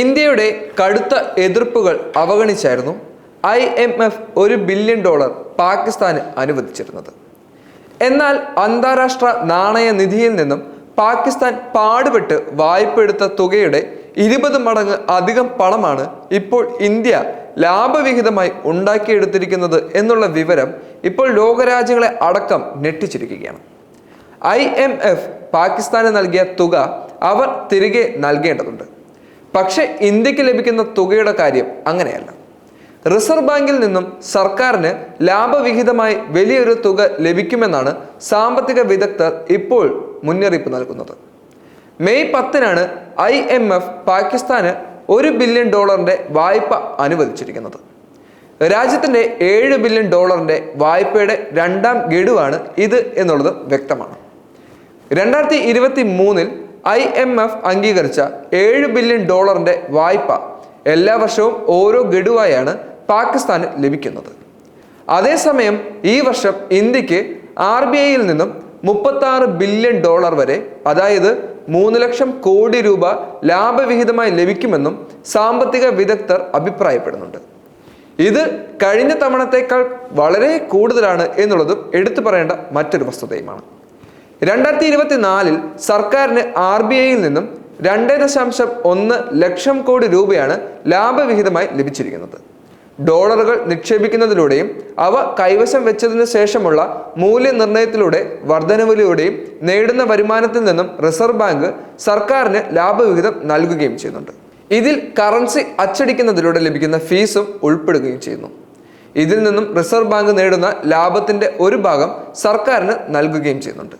ഇന്ത്യയുടെ കടുത്ത എതിർപ്പുകൾ അവഗണിച്ചായിരുന്നു ഐ എം എഫ് ഒരു ബില്യൺ ഡോളർ പാകിസ്ഥാന് അനുവദിച്ചിരുന്നത്. എന്നാൽ അന്താരാഷ്ട്ര നാണയ നിധിയിൽ നിന്നും പാകിസ്ഥാൻ പാടുപെട്ട് വായ്പ എടുത്ത തുകയുടെ ഇരുപത് മടങ്ങ് അധികം പണമാണ് ഇപ്പോൾ ഇന്ത്യ ലാഭവിഹിതമായി ഉണ്ടാക്കിയെടുത്തിരിക്കുന്നത് എന്നുള്ള വിവരം ഇപ്പോൾ ലോകരാജ്യങ്ങളെ അടക്കം ഞെട്ടിച്ചിരിക്കുകയാണ്. ഐ എം എഫ് പാകിസ്ഥാന് നൽകിയ തുക അവർ തിരികെ നൽകേണ്ടതുണ്ട്. പക്ഷേ ഇന്ത്യയ്ക്ക് ലഭിക്കുന്ന തുകയുടെ കാര്യം അങ്ങനെയല്ല. റിസർവ് ബാങ്കിൽ നിന്നും സർക്കാരിന് ലാഭവിഹിതമായി വലിയൊരു തുക ലഭിക്കുമെന്നാണ് സാമ്പത്തിക വിദഗ്ധർ ഇപ്പോൾ മുന്നറിയിപ്പ് നൽകുന്നത്. മെയ് പത്തിനാണ് ഐ എം എഫ് പാകിസ്ഥാന് ഒരു ബില്യൺ ഡോളറിന്റെ വായ്പ അനുവദിച്ചിരിക്കുന്നത്. രാജ്യത്തിന്റെ ഏഴ് ബില്യൺ ഡോളറിന്റെ വായ്പയുടെ രണ്ടാം ഗഡുവാണ് ഇത് എന്നുള്ളത് വ്യക്തമാണ്. രണ്ടായിരത്തി ഇരുപത്തി മൂന്നിൽ ഐ എം എഫ് അംഗീകരിച്ച ഏഴ് ബില്യൺ ഡോളറിന്റെ വായ്പ എല്ലാ വർഷവും ഓരോ ഗഡുവായാണ് പാകിസ്ഥാന് ലഭിക്കുന്നത്. അതേസമയം ഈ വർഷം ഇന്ത്യയ്ക്ക് ആർ ബി ഐയിൽ നിന്നും മുപ്പത്തി ബില്യൺ ഡോളർ വരെ അതായത് മൂന്ന് ലക്ഷം കോടി രൂപ ലാഭവിഹിതമായി ലഭിക്കുമെന്നും സാമ്പത്തിക വിദഗ്ധർ അഭിപ്രായപ്പെടുന്നുണ്ട്. ഇത് കഴിഞ്ഞ തവണത്തേക്കാൾ വളരെ കൂടുതലാണ് എന്നുള്ളതും എടുത്തു പറയേണ്ട മറ്റൊരു വസ്തുതയുമാണ്. രണ്ടായിരത്തി ഇരുപത്തിനാലിൽ സർക്കാരിന് ആർ ബി ഐയിൽ നിന്നും രണ്ട് ദശാംശം ഒന്ന് ലക്ഷം കോടി രൂപയാണ് ലാഭവിഹിതമായി ലഭിച്ചിരിക്കുന്നത്. ഡോളറുകൾ നിക്ഷേപിക്കുന്നതിലൂടെയും അവ കൈവശം വെച്ചതിനു ശേഷമുള്ള മൂല്യനിർണയത്തിലൂടെ വർധനവിലൂടെയും നേടുന്ന വരുമാനത്തിൽ നിന്നും റിസർവ് ബാങ്ക് സർക്കാരിന് ലാഭവിഹിതം നൽകുകയും ചെയ്യുന്നുണ്ട്. ഇതിൽ കറൻസി അച്ചടിക്കുന്നതിലൂടെ ലഭിക്കുന്ന ഫീസും ഉൾപ്പെടുകയും ചെയ്യുന്നു. ഇതിൽ നിന്നും റിസർവ് ബാങ്ക് നേടുന്ന ലാഭത്തിന്റെ ഒരു ഭാഗം സർക്കാരിന് നൽകുകയും ചെയ്യുന്നുണ്ട്.